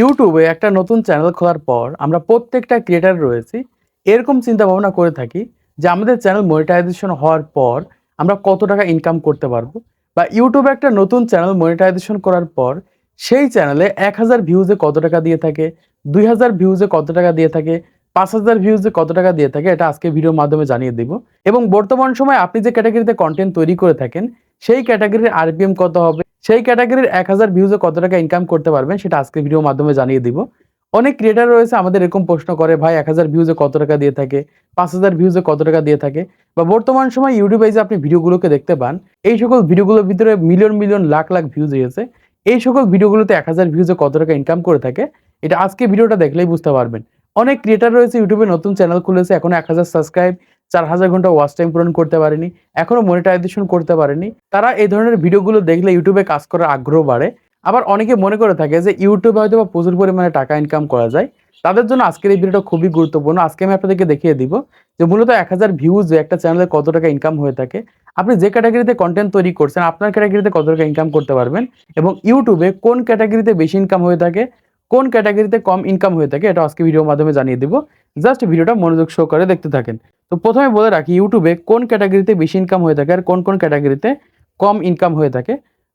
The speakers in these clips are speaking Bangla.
ইউটিউবে একটা নতুন চ্যানেল খোলার পর আমরা প্রত্যেকটা ক্রিয়েটার রয়েছি। এরকম চিন্তা ভাবনা করে থাকি যে আমাদের চ্যানেল মনিটাইজেশন হওয়ার পর আমরা কত টাকা ইনকাম করতে পারব বা ইউটিউবে একটা নতুন চ্যানেল মনিটাইজেশন করার পর সেই চ্যানেলে এক হাজার ভিউজে কত টাকা দিয়ে থাকে, দুই হাজার ভিউজে কত টাকা দিয়ে থাকে, পাঁচ হাজার ভিউজে কত টাকা দিয়ে থাকে, এটা আজকে ভিডিওর মাধ্যমে জানিয়ে দিব। এবং বর্তমান সময় আপনি যে ক্যাটাগরিতে কন্টেন্ট তৈরি করে থাকেন সেই ক্যাটাগরির আরপিএম কত হবে? সেই ক্যাটাগরির এক হাজার ভিউজে কত টাকা ইনকাম করতে পারবেন সেটা আজকে ভিডিওর মাধ্যমে জানিয়ে দিব। অনেক ক্রিয়েটার রয়েছে আমাদের এরকম প্রশ্ন করে, ভাই, এক হাজার ভিউজে কত টাকা দিয়ে থাকে? পাঁচ হাজার ভিউজে কত টাকা দিয়ে থাকে? বা বর্তমান সময় ইউটিউবে যে আপনি ভিডিওগুলোকে দেখতে পান, এই সকল ভিডিওগুলোর ভিতরে million million lakh lakh views রয়েছে। এই সকল ভিডিওগুলোতে এক হাজার ভিউজে কত টাকা ইনকাম করে থাকে, এটা আজকে ভিডিওটা দেখলেই বুঝতে পারবেন। অনেক ক্রিয়েটার রয়েছে ইউটিউবে নতুন চ্যানেল খুলেছে, এখন এক হাজার সাবস্ক্রাইব চার হাজার ঘণ্টা ওয়াচ টাইম পূরণ করতে পারেনি, এখনও মনিটাইজেশন করতে পারেনি। তারা এই ধরনের ভিডিওগুলো দেখলে ইউটিউবে কাজ করার আগ্রহ বাড়ে। আবার অনেকে মনে করে থাকে যে ইউটিউবে হয়তো বা প্রচুর পরিমাণে টাকা ইনকাম করা যায়। তাদের জন্য আজকের এই ভিডিওটা খুবই গুরুত্বপূর্ণ। আজকে আমি আপনাদেরকে দেখিয়ে দিব যে মূলত এক হাজার ভিউজ একটা চ্যানেলে কত টাকা ইনকাম হয়ে থাকে। আপনি যে ক্যাটাগরিতে কন্টেন্ট তৈরি করছেন, আপনার ক্যাটাগরিতে কত টাকা ইনকাম করতে পারবেন এবং ইউটিউবে কোন ক্যাটাগরিতে বেশি ইনকাম হয়ে থাকে কোন ক্যাটাগরিতে কম ইনকাম হয়ে থাকে, এটা আজকে ভিডিওর মাধ্যমে জানিয়ে দিব। জাস্ট ভিডিওটা মনোযোগ সহকারে দেখতে থাকেন। তো প্রথমে বলে রাখি ইউটিউবে কোন ক্যাটাগরিতে বেশি ইনকাম হয়ে থাকে আর কোন কোন ক্যাটাগরিতে কম ইনকাম হয়ে থাকে।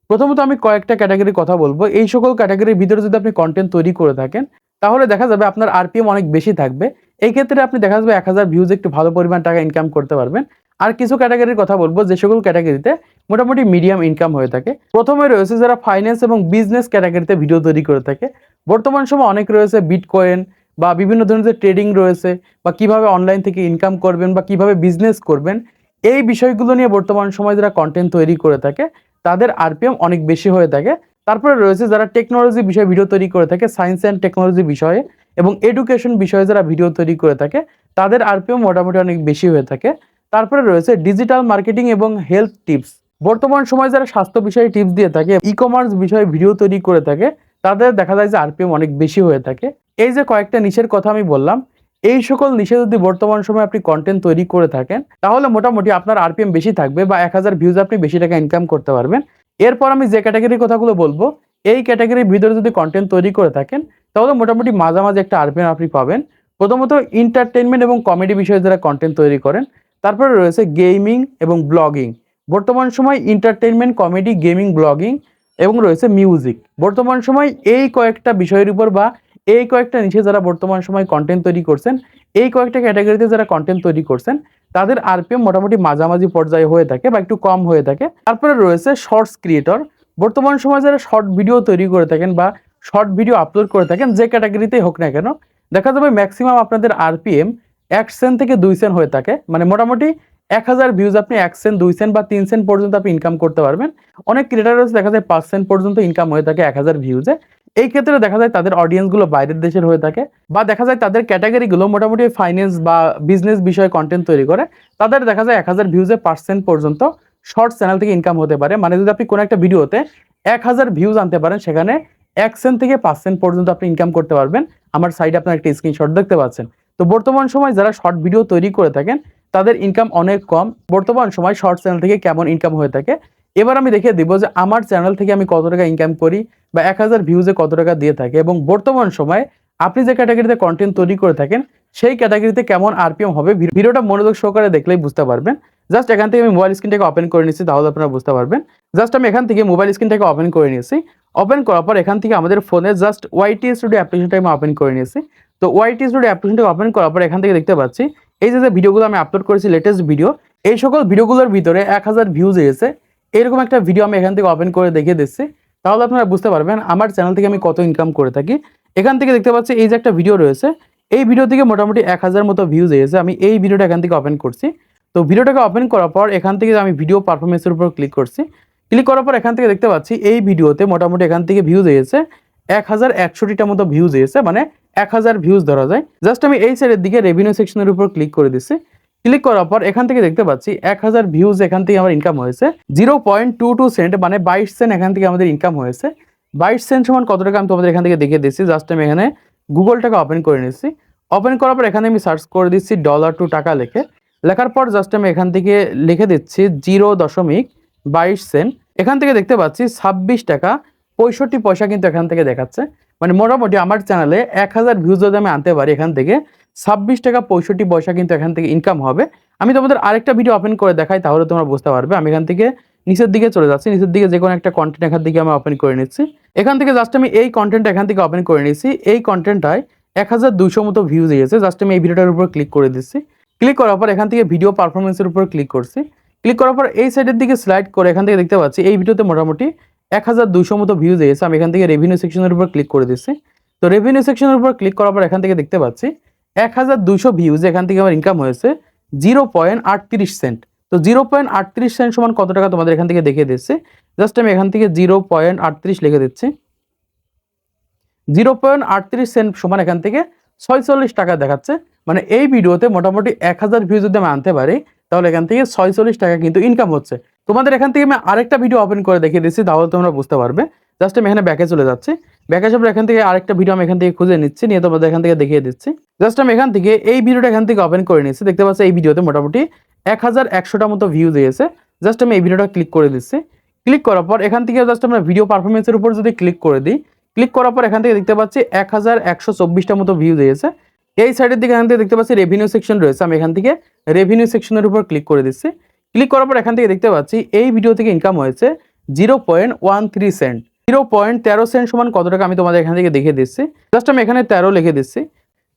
প্রথমত আমি কয়েকটা ক্যাটাগরির কথা বলব। এই সকল ক্যাটাগরির ভিতরে যদি আপনি কন্টেন্ট তৈরি করে থাকেন, তাহলে দেখা যাবে আপনার আরপিএম অনেক বেশি থাকবে। এই ক্ষেত্রে আপনি দেখা যাবে এক হাজার ভিউজ একটু ভালো পরিমাণ টাকা ইনকাম করতে পারবেন। আর কিছু ক্যাটাগরির কথা বলব, যে সকল ক্যাটাগরিতে মোটামুটি মিডিয়াম ইনকাম হয়ে থাকে। প্রথমে রয়েছে যারা ফাইন্যান্স এবং বিজনেস ক্যাটাগরিতে ভিডিও তৈরি করে থাকে। বর্তমান সময় অনেক রয়েছে বিটকয়েন বা বিভিন্ন ধরনের ট্রেডিং রয়েছে বা কীভাবে অনলাইন থেকে ইনকাম করবেন বা কীভাবে বিজনেস করবেন, এই বিষয়গুলো নিয়ে বর্তমান সময় যারা কন্টেন্ট তৈরি করে থাকে, তাদের আরপিএম অনেক বেশি হয়ে থাকে। তারপরে রয়েছে যারা টেকনোলজি বিষয়ে ভিডিও তৈরি করে থাকে সায়েন্স অ্যান্ড টেকনোলজি বিষয়ে এবং এডুকেশন বিষয়ে যারা ভিডিও তৈরি করে থাকে, তাদের আরপিএম মোটামুটি অনেক বেশি হয়ে থাকে। তারপরে রয়েছে ডিজিটাল মার্কেটিং এবং হেলথ টিপস বর্তমান সময় যারা স্বাস্থ্য বিষয়ে টিপস দিয়ে থাকে ই কমার্স বিষয়ে ভিডিও তৈরি করে থাকে তাদের দেখা যায় যে আরপিএম অনেক বেশি হয়ে থাকে। এই যে কয়েকটা নিশের কথা আমি বললাম, এই সকল নিশে যদি বর্তমান সময় আপনি কন্টেন্ট তৈরি করে থাকেন, তাহলে মোটামুটি আপনার আরপিএম বেশি থাকবে বা এক হাজার ভিউজ আপনি বেশি টাকা ইনকাম করতে পারবেন। এরপর আমি যে ক্যাটাগরির কথাগুলো বলব, এই ক্যাটাগরির ভিতরে যদি কন্টেন্ট তৈরি করে থাকেন, তাহলে মোটামুটি মাঝামাঝি একটা আরপিএম আপনি পাবেন। প্রথমত এন্টারটেনমেন্ট এবং কমেডি বিষয়ে যারা কন্টেন্ট তৈরি করেন, তারপরে রয়েছে গেমিং এবং ব্লগিং বর্তমান সময় এন্টারটেনমেন্ট কমেডি গেমিং ব্লগিং এবং রয়েছে মিউজিক বর্তমান সময় এই কয়েকটা বিষয়ের উপর বা এই কয়েকটা নিচে যারা বর্তমান সময় কন্টেন্ট তৈরি করছেন, এই কয়েকটা ক্যাটাগরিতে যারা কন্টেন্ট তৈরি করছেন, তাদের আরপিএম মোটামুটি মাঝামাঝি পর্যায়ে হয়ে থাকে বা একটু কম হয়ে থাকে। তারপরে রয়েছে শর্টস ক্রিয়েটর বর্তমান সময় যারা শর্ট ভিডিও তৈরি করে থাকেন বা শর্ট ভিডিও আপলোড করে থাকেন, যে ক্যাটাগরিতেই হোক না কেন, দেখা যাবে ম্যাক্সিমাম আপনাদের আরপিএম এক সেন থেকে দুই সেন হয়ে থাকে। মানে মোটামুটি এক হাজার ভিউজ আপনি এক সেন্ট দুই সেন্ট বা তিন সেন্ট পর্যন্ত আপনি ইনকাম করতে পারবেন। অনেক ক্রিয়েটার রয়েছে দেখা যায় পাঁচ সেন্ট পর্যন্ত ইনকাম হয়ে থাকে এক হাজার ভিউজে এই ক্ষেত্রে দেখা যায় তাদের অডিয়েন্সগুলো বাইরের দেশের হয়ে থাকে বা দেখা যায় তাদের ক্যাটাগরিগুলো মোটামুটি ফাইন্যান্স বা বিজনেস বিষয়ে কন্টেন্ট তৈরি করে। তাদের দেখা যায় এক হাজার ভিউজে পার্সেন্ট পর্যন্ত শর্ট চ্যানেল থেকে ইনকাম হতে পারে। মানে যদি আপনি কোনো একটা ভিডিওতে এক হাজার ভিউজ আনতে পারেন, সেখানে এক সেন্ট থেকে পাঁচ সেন্ট পর্যন্ত আপনি ইনকাম করতে পারবেন। আমার সাইডে আপনার একটা স্ক্রিনশট দেখতে পাচ্ছেন। তো বর্তমান সময় যারা শর্ট ভিডিও তৈরি করে থাকেন তাদের ইনকাম অনেক কম। বর্তমান সময় শর্ট চ্যানেল থেকে কেমন ইনকাম হয়ে থাকে? এবার আমি দেখিয়ে দিব যে আমার চ্যানেল থেকে আমি কত টাকা ইনকাম করি বা এক হাজার ভিউজে কত টাকা দিয়ে থাকে এবং বর্তমান সময়ে আপনি যে ক্যাটাগরিতে কন্টেন্ট তৈরি করে থাকেন, সেই ক্যাটাগরিতে কেমন আরপিএম হবে ভিডিওটা মনোযোগ সহকারে দেখলেই বুঝতে পারবেন। জাস্ট এখান থেকে আমি মোবাইল স্ক্রিনটাকে ওপেন করে নিচ্ছি তাহলে আপনারা বুঝতে পারবেন। জাস্ট আমি এখান থেকে মোবাইল স্ক্রিনটাকে ওপেন করে নিয়েছি। ওপেন করার পর এখান থেকে আমাদের ফোনে জাস্ট ওয়াইটি স্টুডিও অ্যাপ্লিকেশনটা আমি ওপেন করে নিয়েছি। তো ওয়াইটি স্টুডিও অ্যাপ্লিকেশনটাকে ওপেন করার পর এখান থেকে দেখতে পাচ্ছি এই যে ভিডিওগুলো আমি আপলোড করেছি লেটেস্ট ভিডিও এই সকল ভিডিওগুলোর ভিতরে এক হাজার ভিউজ এসেছে। এরকম একটা ভিডিও আমি এখান থেকে ওপেন করে দেখিয়ে দিচ্ছি। তাহলে আপনারা বুঝতে পারবেন আমার চ্যানেল থেকে আমি কত ইনকাম করে থাকি। এখান থেকে দেখতে পাচ্ছি এই যে একটা ভিডিও রয়েছে। এই ভিডিও থেকে মোটামুটি এক হাজার মতো ভিউজ এসেছে। আমি এই ভিডিওটা এখান থেকে ওপেন করছি। তো ভিডিওটাকে ওপেন করার পর এখান থেকে আমি ভিডিও পারফরমেন্সের উপর ক্লিক করছি। ক্লিক করার পর এখান থেকে দেখতে পাচ্ছি এই ভিডিওতে মোটামুটি এখান থেকে ভিউজ এসেছে। এক হাজার একশোটিটা মতো ভিউজ এসেছে। মানে এক হাজার ভিউজ ধরা যায়। জাস্ট আমি এই সাইডের দিকে রেভিনিউ সেকশনের উপর ক্লিক করে দিচ্ছি ক্লিক করার পর এখান থেকে দেখতে পাচ্ছি এক হাজার ভিউজ এখান থেকে আমার ইনকাম হয়েছে। Zero point two two cent মানে বাইশ সেন্ট এখান থেকে আমাদের ইনকাম হয়েছে। বাইশ সেন্ট সমান কত টাকা আমি তোমাদের এখান থেকে দেখিয়ে দিচ্ছি জাস্ট আমি এখানে গুগলটাকে ওপেন করে নিচ্ছি ওপেন করার পর এখানে আমি সার্চ করে দিচ্ছি ডলার টু টাকা লিখে। লেখার পর জাস্ট আমি এখান থেকে লিখে দিচ্ছি জিরো দশমিক বাইশ সেন্ট এখান থেকে দেখতে পাচ্ছি ছাব্বিশ টাকা, পঁয়ষট্টি পয়সা কিন্তু এখান থেকে দেখাচ্ছে। মানে মোটামুটি আমার চ্যানেলে এক হাজার ভিউজ যদি আমি আনতে পারি এখান থেকে, ছাব্বিশ টাকা পঁয়ষট্টি পয়সা কিন্তু এখান থেকে ইনকাম হবে। আমি তোমাদের আরেকটা ভিডিও ওপেন করে দেখাই, তাহলে তোমরা বুঝতে পারবে। আমি এখান থেকে নিচের দিকে চলে যাচ্ছি, নিচের দিকে যে কোনো একটা কন্টেন্ট এখান থেকে আমি ওপেন করে নিচ্ছি। এখান থেকে জাস্ট আমি এই কন্টেন্ট এখান থেকে ওপেন করে নিচ্ছি এই কন্টেন্টটায় এক হাজার দুশো মতো ভিউজ এসেছে। জাস্ট আমি এই ভিডিওটার উপর ক্লিক করে দিচ্ছি। ক্লিক করার পর এখান থেকে ভিডিও পারফরমেন্সের উপর ক্লিক করছি। ক্লিক করার পর এই সাইডের দিকে স্লাইড করে এখান থেকে দেখতে পাচ্ছি, এই ভিডিওতে মোটামুটি এক হাজার দুশো মতো ভিউজ এসেছে আমি এখান থেকে রেভিনিউ সেকশনের উপর ক্লিক করে দিচ্ছি। তো রেভিনিউ সেকশনের উপর ক্লিক করার পর এখান থেকে দেখতে পাচ্ছি, এক হাজার দুশো ভিউজ এখান থেকে আমার ইনকাম হয়েছে জিরো পয়েন্ট আটত্রিশ সেন্ট তো জিরো পয়েন্ট আটত্রিশ সেন্ট সমান কত টাকা তোমাদের এখান থেকে দেখিয়ে দিচ্ছে। জাস্ট আমি এখান থেকে জিরো পয়েন্ট আটত্রিশ লিখে দিচ্ছি। জিরো পয়েন্ট আটত্রিশ সেন্ট সমান এখান থেকে ছয়চল্লিশ টাকা দেখাচ্ছে। মানে এই ভিডিওতে মোটামুটি এক হাজার ভিউ যদি আমি আনতে পারি, তাহলে এখান থেকে ছয়চল্লিশ টাকা কিন্তু ইনকাম হচ্ছে। তোমাদের এখান থেকে আমি আরেকটা ভিডিও ওপেন করে দেখিয়ে দিচ্ছি তাহলে তোমরা বুঝতে পারবে জাস্ট আমি এখানে ব্যাকে চলে যাচ্ছি ব্যাকে পর এখান থেকে আরেকটা ভিডিও আমি এখান থেকে খুঁজে নিচ্ছি নিয়ে তোমাদের এখান থেকে দেখিয়ে দিচ্ছি জাস্ট আমি এখান থেকে এই ভিডিওটা এখান থেকে ওপেন করে নিচ্ছি দেখতে পাচ্ছি এই ভিডিওতে মোটামুটি এক হাজার একশোটা মতো ভিউ দিয়েছে জাস্ট আমি এই ভিডিওটা ক্লিক করে দিচ্ছি ক্লিক করার পর এখান থেকে জাস্ট আমরা ভিডিও পারফরমেন্সের উপর যদি ক্লিক করে দিই ক্লিক করার পর এখান থেকে দেখতে পাচ্ছি এক হাজার একশো চব্বিশটা মতো ভিউ দিয়েছে এই সাইডের দিকে এখান থেকে দেখতে পাচ্ছি রেভিনিউ সেকশন রয়েছে আমি এখান থেকে রেভিনিউ সেকশনের উপর ক্লিক করে দিচ্ছি ক্লিক করার পর এখান থেকে দেখতে পাচ্ছি, এই ভিডিও থেকে ইনকাম হয়েছে zero point one three cent zero point তেরো সেন্ট সমান কত টাকা আমি তোমাদের এখান থেকে দেখিয়ে দিচ্ছি। জাস্ট আমি এখানে তেরো লিখে দিচ্ছি।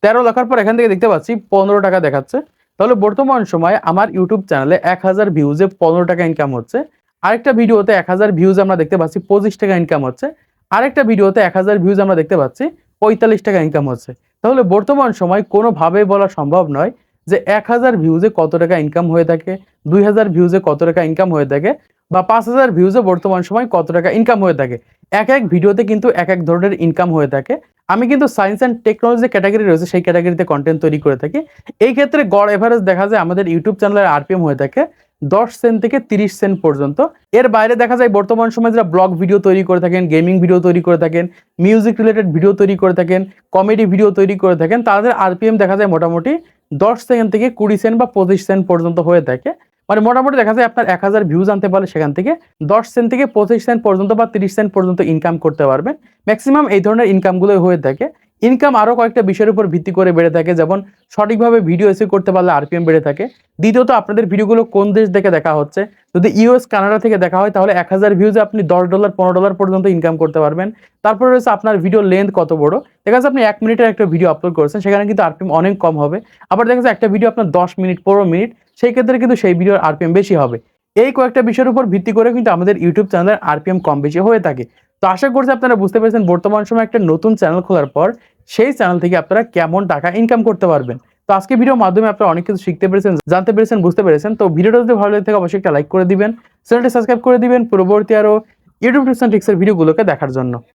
তেরো লেখার পর এখান থেকে দেখতে পাচ্ছি পনেরো টাকা দেখাচ্ছে। তাহলে বর্তমান সময় আমার ইউটিউব চ্যানেলে এক হাজার ভিউজে পনেরো টাকা ইনকাম হচ্ছে। আরেকটা ভিডিওতে এক হাজার ভিউজ আমরা দেখতে পাচ্ছি, পঁচিশ টাকা ইনকাম হচ্ছে। আরেকটা ভিডিওতে এক হাজার ভিউজ আমরা দেখতে পাচ্ছি, পঁয়তাল্লিশ টাকা ইনকাম হচ্ছে। তাহলে বর্তমান সময় কোনোভাবেই বলা সম্ভব নয় যে এক হাজার ভিউজে কত টাকা ইনকাম হয়ে থাকে, দুই হাজার ভিউজে কত টাকা ইনকাম হয়ে থাকে, বা পাঁচ হাজার ভিউজে বর্তমান সময় কত টাকা ইনকাম হয়ে থাকে। এক এক ভিডিওতে কিন্তু এক এক ধরনের ইনকাম হয়ে থাকে। আমি কিন্তু সায়েন্স অ্যান্ড টেকনোলজি ক্যাটাগরি রয়েছে, সেই ক্যাটাগরিতে কন্টেন্ট তৈরি করে থাকি। এই ক্ষেত্রে গড় এভারেজ দেখা যায় আমাদের ইউটিউব চ্যানেলের আরপিএম হয়ে থাকে দশ সেন্ট থেকে তিরিশ সেন্ট পর্যন্ত। এর বাইরে দেখা যায় বর্তমান সময়ে যারা ব্লগ ভিডিও তৈরি করে থাকেন গেমিং ভিডিও তৈরি করে থাকেন মিউজিক রিলেটেড ভিডিও তৈরি করে থাকেন কমেডি ভিডিও তৈরি করে থাকেন, তাদের আরপিএম দেখা যায় মোটামুটি দশ সেকেন্ড থেকে কুড়ি সেন্ট বা পঁচিশ সেন্ট পর্যন্ত হয়ে থাকে। মানে মোটামুটি দেখা যায় আপনার এক হাজার ভিউজ আনতে পারলে সেখান থেকে দশ সেন্ট থেকে পঁচিশ সেন্ট পর্যন্ত বা তিরিশ সেন্ট পর্যন্ত ইনকাম করতে পারবেন। ম্যাক্সিমাম এই ধরনের ইনকামগুলোই হয়ে থাকে। ইনকাম আরও কয়েকটা বিষয়ের উপর ভিত্তি করে বেড়ে থাকে, যেমন সঠিকভাবে ভিডিও এসে করতে পারলে আরপিএম বেড়ে থাকে। দ্বিতীয়ত, আপনাদের ভিডিওগুলো কোন দেশ থেকে দেখা হচ্ছে? যদি ইউএস কানাডা থেকে দেখা হয়, তাহলে এক হাজার ভিউজে আপনি দশ ডলার পনেরো ডলার পর্যন্ত ইনকাম করতে পারবেন। তারপরে রয়েছে আপনার ভিডিও লেন্থ কত বড়? দেখা যাচ্ছে আপনি এক মিনিটের একটা ভিডিও আপলোড করেছেন, সেখানে কিন্তু আরপিএম অনেক কম হবে। আবার দেখা যাচ্ছে একটা ভিডিও আপনার দশ মিনিট পনেরো মিনিট সেই ক্ষেত্রে কিন্তু সেই ভিডিওর আরপিএম বেশি হবে। এই কয়েকটা বিষয়ের উপর ভিত্তি করে কিন্তু আমাদের ইউটিউব চ্যানেলের আরপিএম কম বেশি হয়ে থাকে। তো আশা করছি আপনারা বুঝতে পেরেছেন, বর্তমান সময় একটা নতুন চ্যানেল খোলার পর সেই চ্যানেল থেকে আপনারা কেমন টাকা ইনকাম করতে পারবেন। তো আজকে ভিডিওর মাধ্যমে আপনারা অনেক কিছু শিখতে পেরেছেন, জানতে পেরেছেন, বুঝতে পেরেছেন। তো ভিডিওটা যদি ভালো লাগে থাকে, অবশ্যই একটা লাইক করে দিবেন চ্যানেলটি সাবস্ক্রাইব করে দিবেন। পরবর্তী আরও ইউটিউব টিপস অ্যান্ড ট্রিক্সের ভিডিওগুলোকে দেখার জন্য।